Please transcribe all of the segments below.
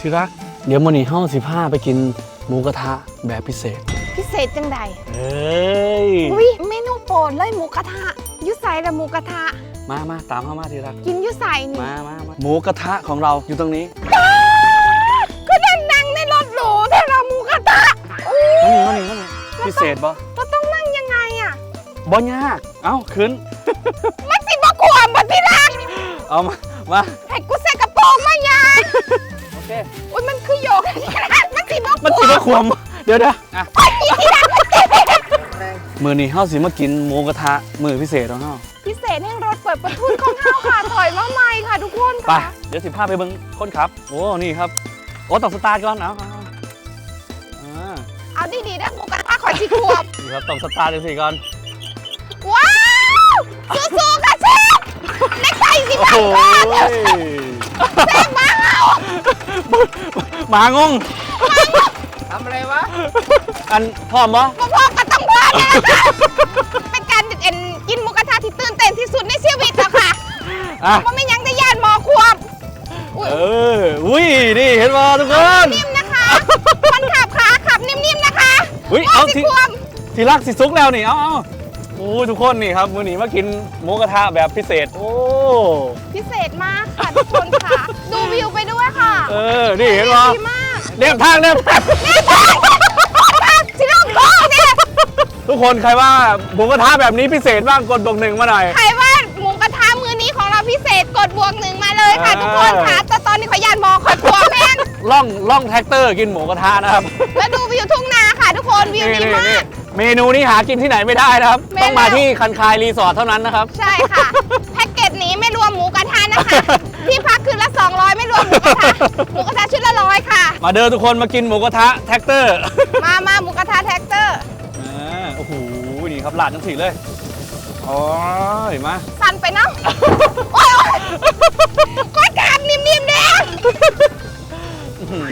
ที่รักเดี๋ยวมื้อนี้เฮาสิพาไปกินหมูกระทะแบบพิเศษ พิเศษจังใดเอ้ย อุ้ยเมนูโปรดเลยหมูกระทะอยุใส่ละหมูกระทะ มามาตามเข้ามาที่รัก กินอยุใส่นี่มามามาหมูกระทะของเราอยู่ตรงนี้ก็เดินนั่งในรถหรูแต่ละหมูกระทะอู้มานี่มานี่มานี่พิเศษบ่เราต้องนั่งยังไงอะบ่ยาก เอ้าขึ้น มันสิบ่ขวมบัดที่รักเอามา มา ให้กูใส่กระโปรงมายายโอ เคอุ้ยมันคือโยกที่รักมันสิบ่มันขสิวมามควมเดี๋ยวเดี๋ยวอะ มื้อนี้เฮาสิมากินหมูกระทะมื้อพิเศษของเฮาพิเศษแห่งรถเปิดประทุนของเฮาค่ะถอยมาใหม่ค่ะทุกคนไป ค่ะเดี๋ยวสิพาไปเบิ่งคนขับ โอ้ นี่ครับ โอ้ต้องสตาร์ทก่อน เอาเอาเอาอ่าเอาดีๆนะหมูกระทะขอชิขวบนี่ครับต้องสตาร์ทจังสิก่อน ว้าวสู้ๆค่ะเชฟในใจสิโอ้บ้าโหก่อนเชฟมาเอา หมางง ทำอะไรวะ อันพร้อมบ่พ่อพ่อก็ต้องพลาดนะเป็นการเอ็นกินหมูกระทะที่ตื่นเต้นที่สุดในชีวิตแล้วค่ะอะว่าไม่ยังจะย่านหมอควบอุ้ยเออ อุ้ย นี่เห็นบ่ทุกคน นิ่มนะคะ คนขับขาขับนิ่มๆนะคะอุ๊ยพ่เอาสิที่ควบทีรักสิซุกแล้วนี่ เอาเอาโอ้ยทุกคนนี่ครับ มื้อนี้มากินหมูกระทะแบบพิเศษ โอ้ พิเศษมากค่ะทุกคนค่ะ ดูวิวไปด้วยค่ะ เออ นี่เห็นบ่ดีมากเรียบทางเรียบทางชิลล์โก้เนี่ยทุกคนใครว่าหมูกระทะแบบนี้พิเศษบ้างกดบวกหนึ่งมาหน่อย ใครว่าหมูกระทะมือนี้ของเราพิเศษกดบวกหนึ่งมาเลยค่ะเออทุกคนค่ะแต่ตอนนี้ขอยานหมอขอยกลัวแม่งล่องล่องแท็กเตอร์กินหมูกระทะนะครับ แล้วดูวิวทุ่งนาค่ะ ทุกคนวิวดีมาก เมนูนี้หากินที่ไหนไม่ได้นะครับไม่ต้องมาแล้วที่คันคายรีสอร์ทเท่านั้นนะครับ ใช่ค่ะ มาเดินทุกคนมากินหมูกระทะแท็กเตอร์ มามาหมูกระทะแท็กเตอร์ อ่าโอ้โห นี่ครับหลาดทั้งสี่เลยโอ้ยมา สั่นไปเนาะโอ้ยโอ้ยก็กราบนิ่มๆแดงอื้อหือ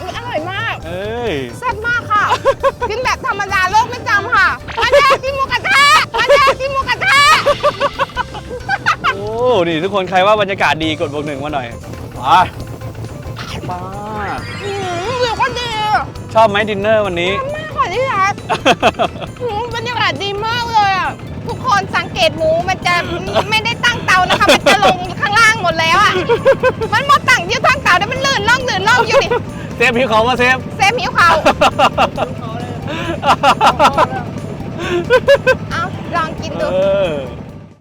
อุ๊ยอร่อยมากเอ้ย แซ่บมากค่ะ กินแบบธรรมดาโลกไม่จำค่ะมาเด้อกินหมูกระทะมาเด้อกินหมูกระทะโอ้ นี่ทุกคนใครว่าบรรยากาศดีกดบวกหนึ่งมาหน่อยไป มาอืมวิวก็ดีชอบไหมดินเนอร์วันนี้ มากค่ะที่รักอืมบรรยากาศดีมากเลยอะ ทุกคนสังเกตหมูมันจะไม่ได้ตั้งเตานะคะ มันจะลงข้างล่างหมดแล้วอะ มันหมดตั้งอยืดตั้งเตาได้มันลื่นล่องลื่นล่องอยู่นี่เซฟพี่เขามาเซฟ เซฟหิวเขาเอาลองกินเอดูอ